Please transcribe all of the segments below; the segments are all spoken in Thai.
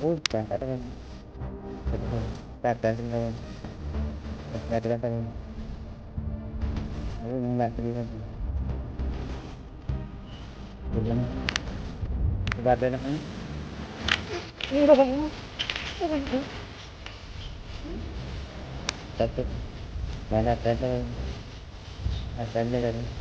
multa tatas na natatasan ayun na natatasan bilang bada na kayo takot manatasan asal na rin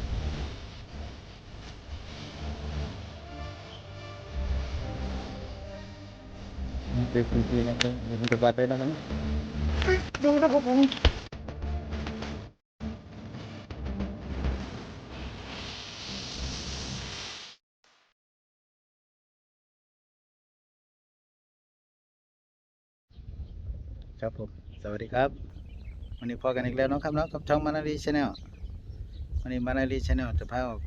tata. Asalnya kan. Hindi kunti na ito. Hindi batay na naman. Doon na po po. ครับผม สวัสดีครับ วันนี้พอกันอีกแล้วนะครับเนาะกับช่องมานารีชาแนลวันนี้มานารีชาแนลจะพาออก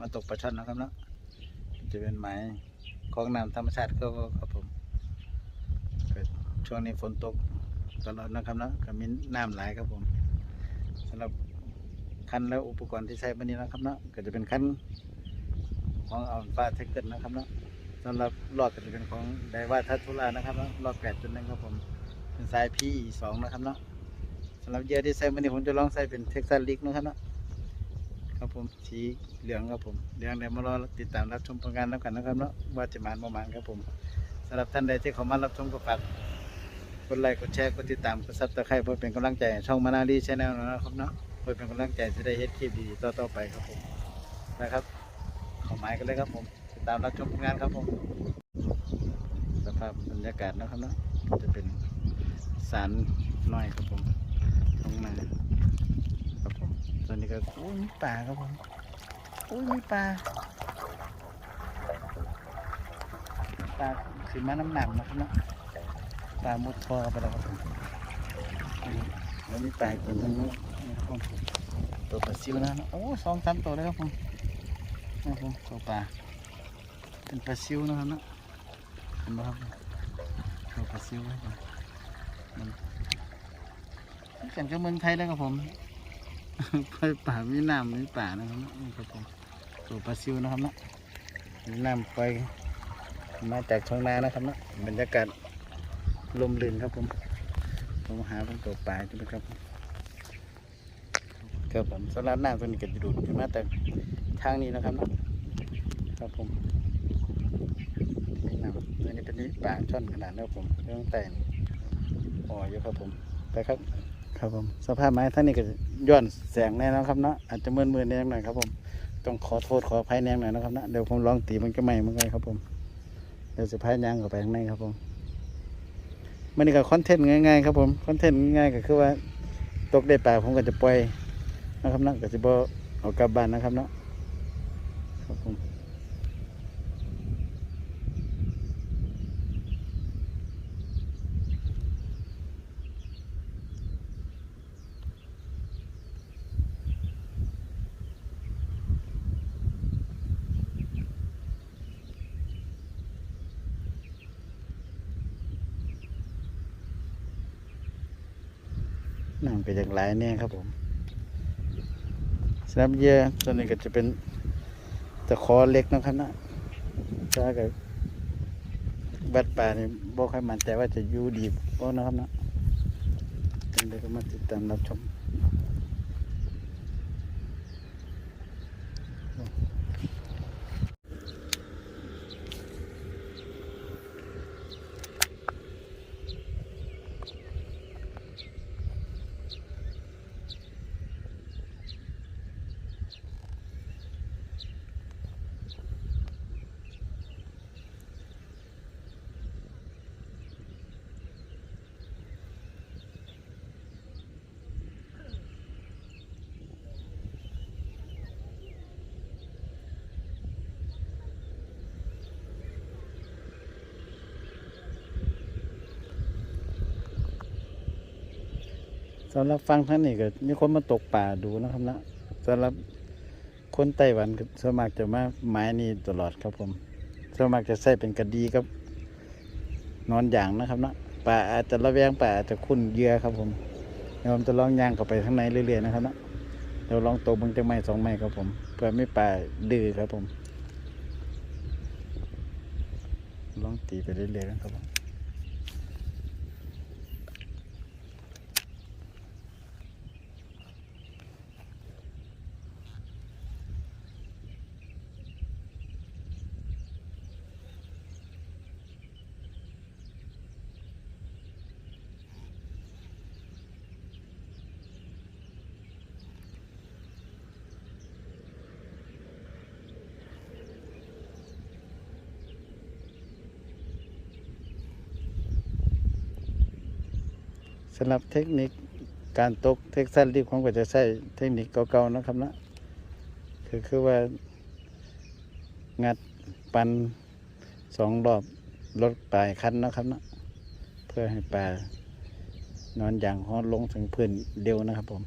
มาตกปลาช่อนนะครับเนาะจะเป็นหมายของน้ำธรรมชาติก็ครับผม ช่วงนี้ฝนตกตลอดนะครับนะก็มีน้ำไหลครับผมสำหรับคันและอุปกรณ์ที่ใช้วันนี้นะครับนะก็จะเป็นคันของอัลฟาเทคเกิลนะครับนะสำหรับรอดก็จะเป็นของไดว่าทัตุลานะครับนะรอดแปดจุดนึงครับผมเป็นสาย P สองนะครับนะสำหรับเยื่อที่ใส่วันนี้ผมจะลองใส่เป็นเท็กซัสลิกนะครับนะครับผมสีเหลืองครับผมเดี๋ยวเดี๋ยวมารอติดตามรับชมผลงานแล้วกันนะครับเนาะว่าจะมานประมาณครับผมสำหรับท่านใดที่เข้ามารับชมก็ฝาก กดไลค์กดแชร์กดติดตามกดซับสไครป์เพื่อเป็นกำลังใจให้ช่องมานารีชแนลนะครับเนาะเพื่อเป็นกำลังใจจะได้เฮ็ดคลิปดีๆต่อๆไปครับผมนะครับขอหมายกันเลยครับผมติดตามรับชมผลงานครับผมสภาพบรรยากาศนะครับเนาะจะเป็นสารน้อยครับผมตรงนั้นครับผมส่วนนี้ก็อุ้ยมีปลาครับผมอุ้ยมีปลาปลาสีมาน้ำหนักนะครับเนาะ ปลามุดคอกันไปแล้วครับผมนี่แล้วมีปลาอีกตัวหนึงนี่ครับผมตัวปลาซิวนะโอ้สองสามตัวเลยครับผมนะครับผมตัวปลาเป็นปลาซิวนะครับเนาะเห็นไหมครับตัวปลาซิวครับผมกันกับเมืองไทยแล้วครับผมไปป่ามีน้ำมีป่านะครับเนาะนี่ครับผมตัวปลาซิวนะครับเนาะมีน้ำไปมาจากท้องนานะครับเนาะบรรยากาศ ลมลื่นครับผมผมหาเป็นตัวปลาจุดครับครับผมสำหรับน้ำตัวนี้ก็จะดูดขึ้นมาแต่ทางนี้นะครับนะครับผมนี่น้ำตัวนี้เป็นนี่ป่าช่อนขนาดนี้ครับผมเรื่องแต่งอ๋ออยู่ครับผมไปครับ ครับผม สภาพไม้ท่านนี้ก็ย้อนแสงแน่นะครับเนาะอาจจะมืนมืนแน่หน่อยครับผมต้องขอโทษขออภัยแน่หน่อยนะครับนะเดี๋ยวผมลองตีมันก็ใหม่เหมือนกันครับผมเดี๋ยวจะพายยางเข้าไปข้งในครับผม มันนี่ก็คอนเทนต์ง่ายๆครับผมคอนเทนต์ง่ายๆก็คือว่าตกได้ปลาผมก็จะปล่อยนะครับนะก็จะบอเอากลับบ้านนะครับเนาะครับผม น้ำก็อย่างไรเนี่ยครับผมสำหรับเยื่อตัวนี้ก็จะเป็นตะขอเล็กนะครับนะถ้าเกิดบัดป่านี่บอกให้มันแต่ว่าจะอยู่ดีบ่นะครับนะเดี๋ยวก็มาติดตามรับชม สำหรับฟังท่านนี่ก็มีคนมาตกป่าดูนะครับนะสำหรับคนไต้หวันก็ส่วนมากจะมาไม้นี่ตลอดครับผมส่วนมากจะใส่เป็นกระดีกับ นอนอย่างนะครับนะป่าอาจจะระแวงป่าอาจจะคุ้นเยื่อครับผมเดี๋ยวผมจะลองย่างเข้าไปข้างในเรื่อยๆนะครับนะเดี๋ยวลองตกมึงจะไม้สองไม้ครับผมเพื่อไม่ป่าดื้อครับผม ลองตีไปเรื่อยๆนะครับผม สำหรับเทคนิคการตกเทคสั้นรีบผมก็จะใช้เทคนิคเก่าๆนะครับนะคือคือว่างัดปันสองรอบลดปลายคันนะครับนะเพื่อให้ปลานอนอย่างฮอดลงถึงพื้นเร็วนะครับผม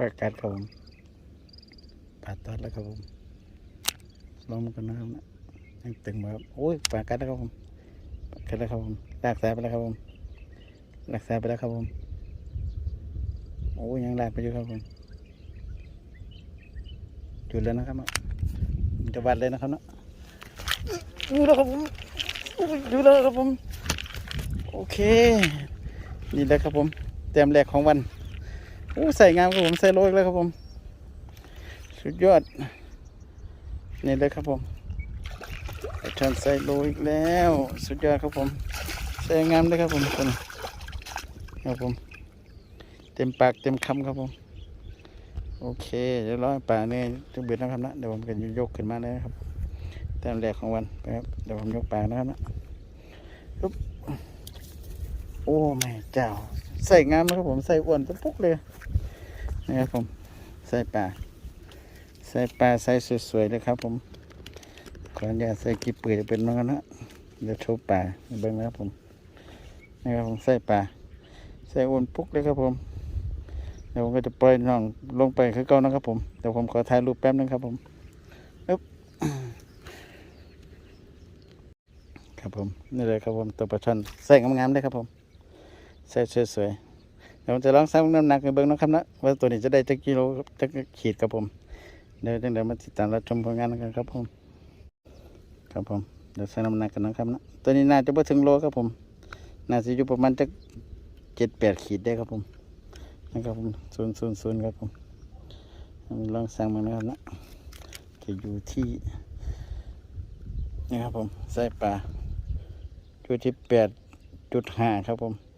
ประกาศครับผมปาดตัดแล้วครับผมลองมกันนะครับนะยังตึงมาครับโอ้ยปากกัดแล้วครับผมปากกัดแล้วครับผมลากสาไปแล้วครับผมลากสาไปแล้วครับผมโอ้ยยังลากไปอยู่ครับผมจุดแล้วนะครับมันจะวัดเลยนะครับเนาะอยู่แล้วครับผมอยู่แล้วครับผม โอเค นี่แหละครับผมเต็มแรกของวัน โอ้ใส่งามครับผมใส่โรยแล้วครับผม สุดยอด นี่เลยครับผมไอทอนใส่โรยอีกแล้ว สุดยอดครับผม ใส่งามเลยครับผมตัวนี้ครับผม เต็มปากเต็มคำครับผม โอเคเดี๋ยวรอให้ปากนี่ยจะเบ็ดนะครับนะเดี๋ยวผมจะยกขึ้นมาเลยครับแต้มแรกของวันนะครับเดี๋ยวผมยกปากนะครับนะปุ๊บโอ้แม่เจ้า ใส่งามครับผมใส่อ้วนปุ๊กเลยนะครับผมใส่ปลาใส่ปลาใส่สวยๆเลยครับ ผมขออนุญาตใส่กีบเปื่อยจะเป็นน้องกันนะเดี๋ยวโชว์ปลาเบิ้งนะครับผมนะครับผมใส่ปลาใส่อ้วนปุ๊กเลยครับผมเดี๋ยวผมก็จะปล่อยน้องลงไปคือเก่านะครับผมเดี๋ยวผมขอถ่ายรูปแป๊บนึงครับผมอึ๊บครับผมนี่เลยครับผมตัวปลาช่อนใส่งามๆเลยครับผม ใส่สวยๆเดี๋ยวผมจะลองสั่งน้ำหนักให้เบิ่งนะครับนะว่าตัวนี้จะได้จักกิโลจักขีดครับผมเดี๋ยวจังเดี๋ยวมาติดตามรับชมผลงานกันครับผมครับผมเดี๋ยวสั่งน้ำหนักกันนะครับนะตัวนี้น่าจะไม่ถึงโลครับผมน่าจะอยู่ประมาณจักเจ็ดแปดขีดได้ครับผมนะครับผมศูนย์ศูนย์ศูนย์ครับผมลองสั่งมานะครับนะจะอยู่ที่นี่ครับผมใส่ปลาอยู่ที่แปดจุดห้าครับผม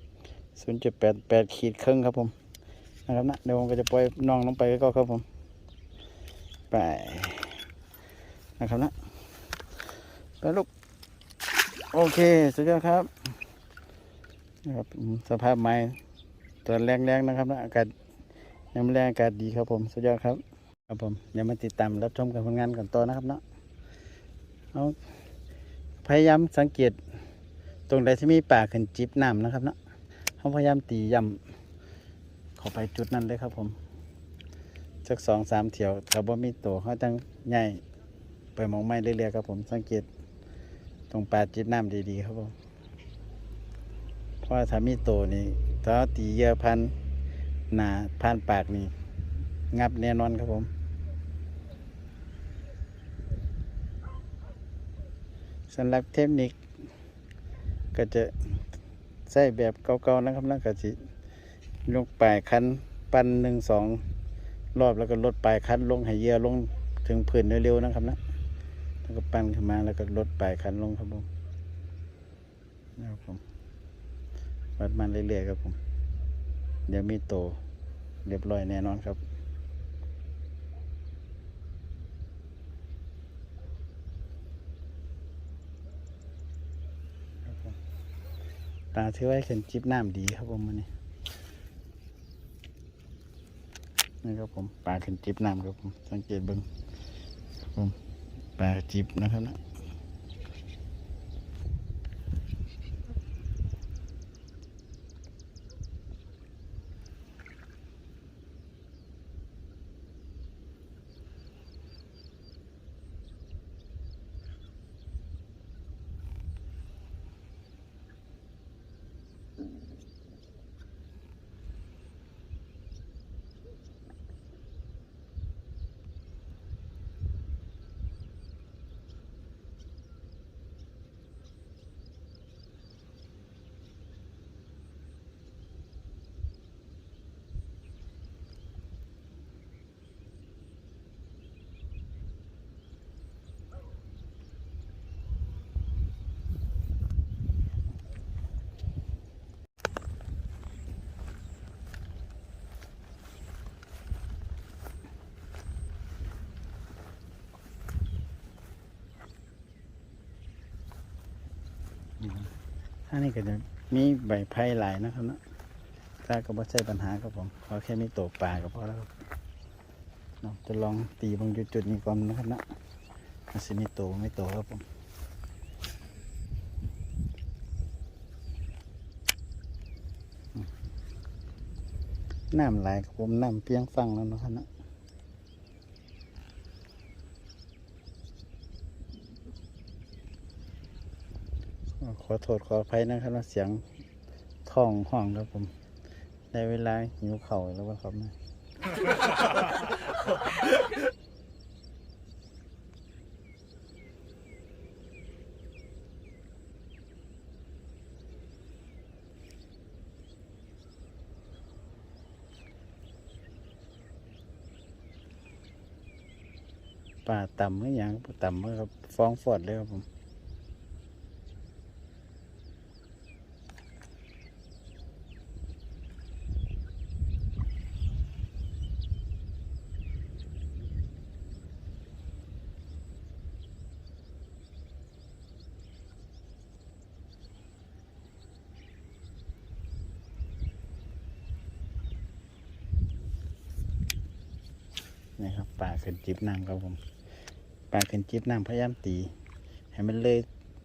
ศูนย์เจุดแปดแปดขีดครึ่งครับผมนะครับนะเดี๋ยวผมก็จะปล่อยน้องลงไปก็ครับผมไปนะครับนะไปลูกโอเคสุดยอดครับนะครับสภาพไม้ตัวแรงๆนะครับนะอากาศยังแรงอากาศดีครับผมสุดยอดครับครับผมเดี๋ยวมาติดตามรับชมกันผลงานก่อนต่อนะครับเนาะเอาพยายามสังเกตตรงใดที่มีป่าขึ้นจิบน้ำนะครับเนาะ เขาพยายามตีย่ำเข้าไปจุดนั้นเลยครับผมสักสองสามเถียวถ้าบ่มีตัวเขาตั้งใหญ่ไปมองไม้เรื่อยๆครับผมสังเกตตรงป่าจิบน้ำดีๆครับผมเพราะถ้ามีตัวนี่ถ้าตีเยอะพันหนาพันปากนี่งับแน่นอนครับผม สำหรับเทคนิคก็จะ ใส่แบบเก่าๆนะครับแล้วก็สิลงปลายคันปั้นหนึ่งสองรอบแล้วก็ลดปลายคันลงให้เยื่อลงถึงพื้นเร็วๆนะครับนะแล้วก็ปั้นขึ้นมาแล้วก็ลดปลายคันลงครับผมนะครับผมวัดมันเรื่อยๆครับผม เดี๋ยวมีโตเรียบร้อยแน่นอนครับ ปลาที่ไว้ขึ้นจิบน้ำดีครับผมมันนี้นี่ครับผมปลาขึ้นจิบน้ำครับผมสังเกตเบิ้งครับผมปลาจิบนะครับนะ ถ้านี่ก็จะมีใบไผ่หลายนะครับนะถ้าก็ไม่ใช่ปัญหาครับผมขอแค่มีตัวปลาก็พอแล้วครับเนาจะลองตีบางจุดๆนี้ก่อนนะครับนะอาจจะมีตัวไม่ตัวครับผมน้ำไหลครับผมน้ำเพียงฟังแล้วนะครับนะข อโทษขออภัยนะครับเสียงท้องห้องครับผม ในเวลาหิวเข่าแล้วว่าครับนะป่าต่ำไม่ยังต่ำเมื่อครับ ฟ้องฟอดเลยครับผม ขึ้นจิบน้ำครับผมปลาขึ้นจิบน้ำพยายามตี ให้มันเลย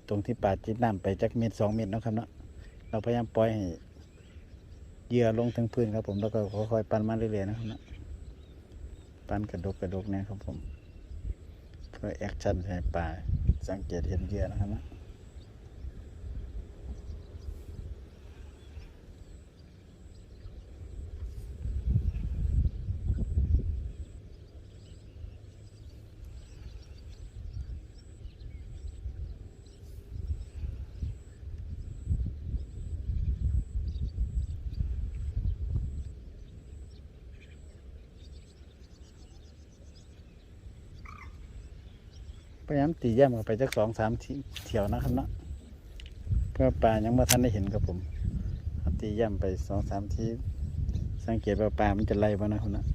ตรงที่ปลาจิบน้ำไปจักเม็ดสองเม็ดนะครับเนาะเราพยายามปล่อยให้เหยื่อลงถึงพื้นครับผมแล้วก็ค่อยๆปั้นมาเรื่อยๆนะครับเนาะปั้นกระดกกระดกเนี่ยครับผมเพื่อแอคชั่นให้ปลาสังเกตเห็นเหยื่อนะครับเนาะ มตีแย้มเข้าไปจักสองสามทีเที่ยวนะครับเนาะก็ปลายังไม่ทันได้เห็นครับผมตีแย่ำไปสองสามทีสังเกตว่าปลามันจะไล่บ้างนะครับนะ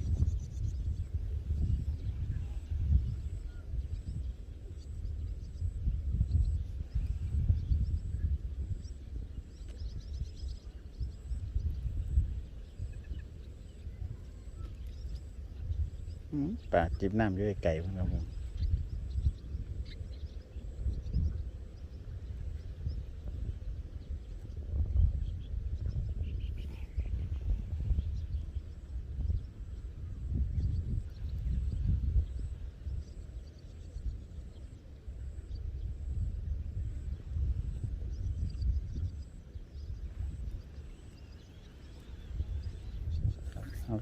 ปลาจิบน้ำอยู่ไกลๆพุ่ครับผมเรา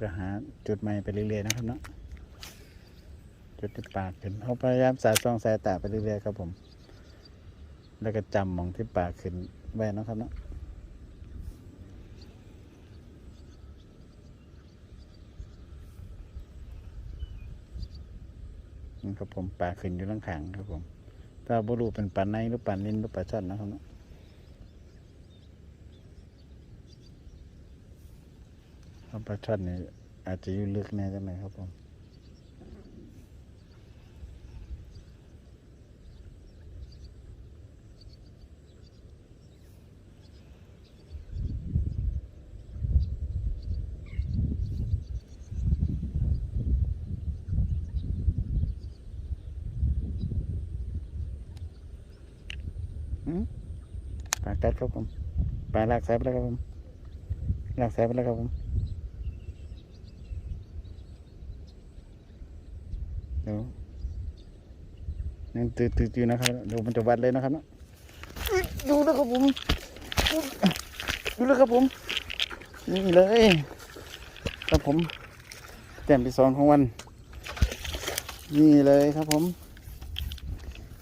ก็หาจุดใหม่ไปเรื่อยๆนะครับเนาะจุดที่ปากขึ้นเขาพยายามสายซองสายตาไปเรื่อยๆครับผม แล้วก็จำมองที่ปากขึ้นไว้นะครับเนาะนี่ครับผมปลาขึ้นอยู่ข้างขางครับผมถ้าบุรูเป็นปลาในหรือปลานินหรือปลาช่อนนะครับเนาะ เพราะปลาช่อนนี่อาจจะอยู่ลึกแน่จังไหนครับผมอืมปลากัดครับผมปลาลากสายไปแล้วครับผมลากสายไปแล้วครับผม เดี๋ยวยัง ตื่นตื่นอยู่นะครับเดี๋ยวมันจะวัดเลยนะครับนะดูนะครับผมดูแล้วครับผม นี่เลยครับผมแต้มที่สองของวัน นี่เลยครับผม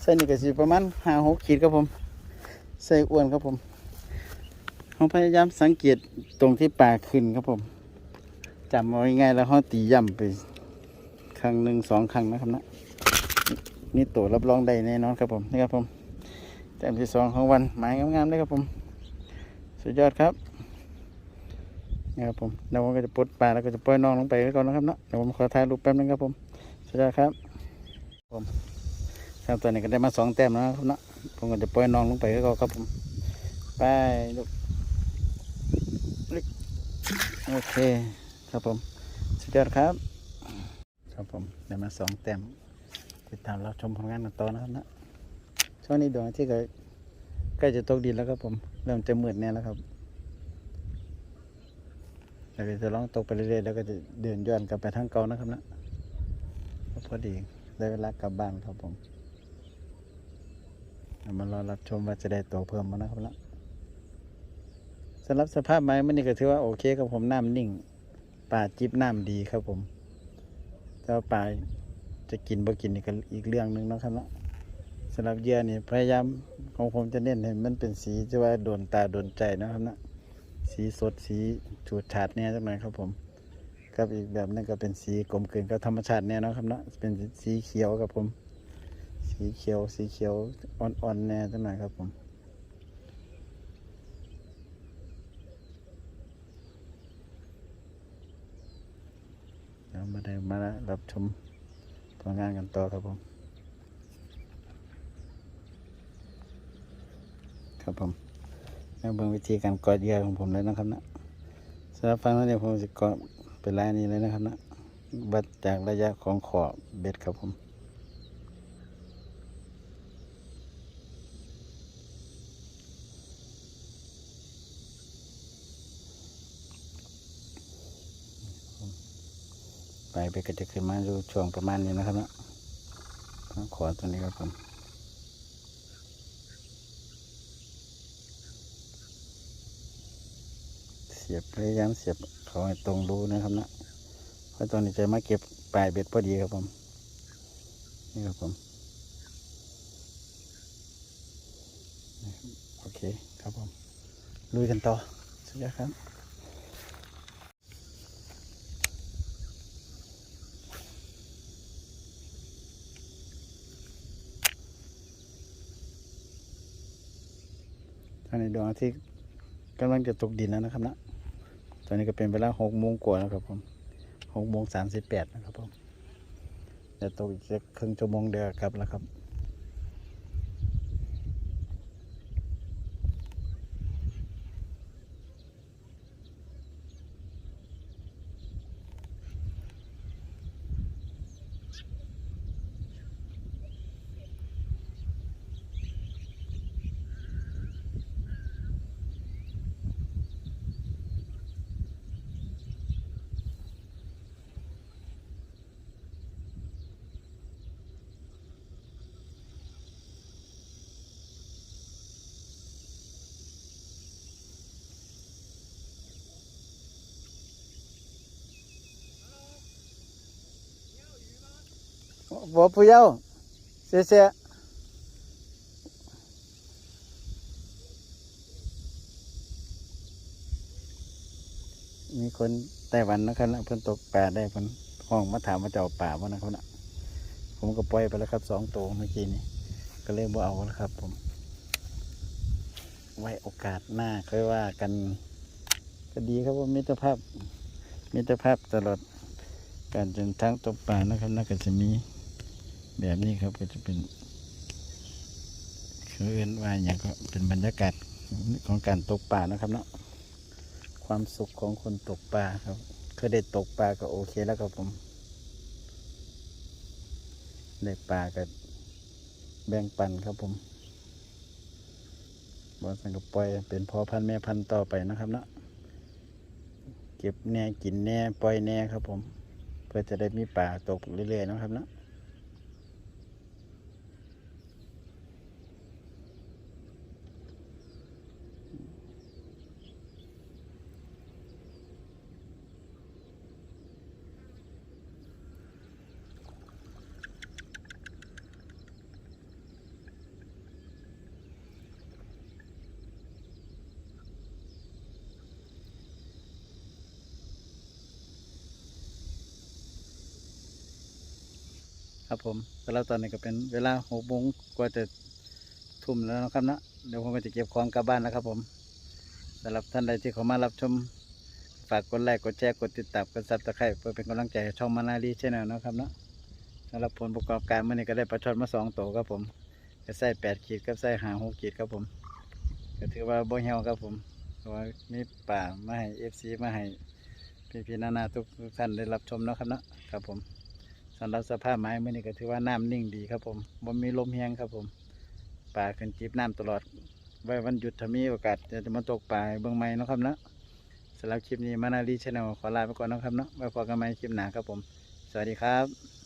ใส่นี่ก็สิประมาณห้าหกขีดครับผม ใส่อ้วนครับผมเราพยายามสังเกตตรงที่ปากขึ้นครับผมจำเอาง่ายๆแล้วเขาตีย่ำไป ครั้งหนึ่งสองครั้งนะครับนะ นี่ตัวรับรองได้แน่นอนครับผมนี่ครับผมแต้มที่สองของวันหมายงามๆเลยครับผม สุดยอดครับนี่ครับผมเดี๋ยวผมก็จะปลดปลาแล้วก็จะปล่อยน้องลงไปไว้ก่อนนะครับเนาะเดี๋ยวผมขอถ่ายรูปแป๊บนึงครับผมสุดยอดครับผมครับตัวนี้ก็ได้มาสองแต้มแล้วนะครับเนาะผมก็จะปล่อยน้องลงไปไว้ก่อนครับผมไปลูกลึกโอเคครับผมสุดยอดครับ ครับผมได้มาสองแต้ม ติดตามรับชมผลงานกันต่อนะครับนะช่วงนี้ดวงอาที่ก็ใกล้จะตกดินแล้วครับผมเริ่มจะมืดแน่แล้วครับแล้วก็จะลองตกไปเรื่อยๆแล้วก็จะเดินย้อนกลับไปทางเก่านะครับนะพอดีได้เวลากลับบ้านครับผมมารอรับชมว่าจะได้ตัวเพิ่มมานะครับนะสำหรับสภาพไม้มันนี่ก็ถือว่าโอเคครับผมน้ำนิ่ง ป่าจิบน้ำดีครับผมแต่ว่าปลา จะกินบ่กินนี่ก็อีกเรื่องหนึ่งนะครับเนาะสำหรับเยื่อนี่พยายามของผมจะเน้นให้มันเป็นสีที่ว่าโดนตาโดนใจนะครับเนาะสีสดสีฉูดฉาดเนี่ยจังหน่อยครับผมกับอีกแบบหนึงก็เป็นสีกลมกลืนกับธรรมชาติเนี่ยนะครับเนาะเป็นสีเขียวครับผม สีเขียวสีเขียวอ่อนๆแน่จังหน่อยครับผมเดี๋ยวมาได้มารับชม ทำงานกันต่อครับผม ครับผมนี่เป็นวิธีการกอดเยื่อของผมเลยนะครับนะสำหรับฟังแล้วเดี๋ยผมจะกอดเป็นลายนี้เลยนะครับนะ บัดจากระยะของขอบเบ็ดครับผม ไปไปก็จะขึ้นมาดูช่วงประมาณนี้นะครับนะขอตัวนี้ครับผมเสียบพยายามเสียบเขาให้ตรงรูนะครับนะเพราะตอนนี้จะมาเก็บปลายเบ็ดพอดีครับผมนี่ครับผมโอเคครับผมลุยกันต่อสุดยอดครับ ในดวงอาทิตย์กำลังจะตกดินแล้วนะครับนะตอนนี้ก็เป็นเวลาหกโมงกว่าแล้วครับผมหกโมงสามสิบแปดนะครับผมจะตกอีกสักครึ่งชั่วโมงเดียวกลับแล้วครับ บ่ผู้ยาเสียเสียมีคนไต้หวันนะครับนะเพิ่นตกป่าได้เพิ่นห้องมาถามมาเจ้าป่าว่านะครับนะผมก็ปล่อยไปแล้วครับสองตัวเมื่อกี้นี้ก็เลยบ่เอาแล้วครับ ผม ไว้โอกาสหน้าค่อยว่ากัน ก็ดีครับว่ามิตรภาพมิตรภาพตลอดการจนทั้งตกป่านะครับน่าจะมี แบบนี้ครับก็จะเป็นคือเรียนว่าอย่างก็เป็นบรรยากาศของการตกปลานะครับเนาะความสุขของคนตกปลาครับเคยได้ตกปลาก็โอเคแล้วครับผมได้ปลาก็แบ่งปันครับผมบอสังกปล่อยเป็นพ่อพันธุ์แม่พันธุ์ต่อไปนะครับเนาะเก็บแน่กินแน่ปล่อยแน่ครับผม เพื่อจะได้มีปลาตกเรื่อยๆนะครับเนาะ ครับผมแต่แล้วตอนนี้ก็เป็นเวลาหกโมงกว่าจะทุ่มแล้วนะครับนะเดี๋ยวผมก็จะเก็บของกลับบ้านแล้วครับผมสำหรับท่านใดที่เข้ามารับชม ฝากกดไลค์กดแชร์กดติดตามกดซับสไครป์เพื่อเป็นกำลังใจให้ช่องมานาลีชแนลนะครับนะสำหรับผลประกอบการเมื่อนี้ก็ได้ปลาช่อนมาสองตัวครับผมก็ใส่แปดขีดกับใส่หางหกขีดครับผมก็ถือว่าบ่เหี่ยวครับผมเพราะว่ามีป่ามาให้เอฟซีมาให้พี่ๆนานาทุกท่านได้รับชมนะครับนะครับผม สำหรับสภาพไม้เมื่อนี้ก็ถือว่าน้ำนิ่งดีครับผมบ่มีลมแห้งครับผมป่าขึ้นจีบน้ำตลอด ไว้วันหยุดถ้ามีโอกาสจะมาตกป่าเบื้องไม้นะครับเนาะสำหรับคลิปนี้มานาลีชแนลขอลาไปก่อนนะครับเนาะไว้พบกันใหม่คลิปหน้าครับผม สวัสดีครับ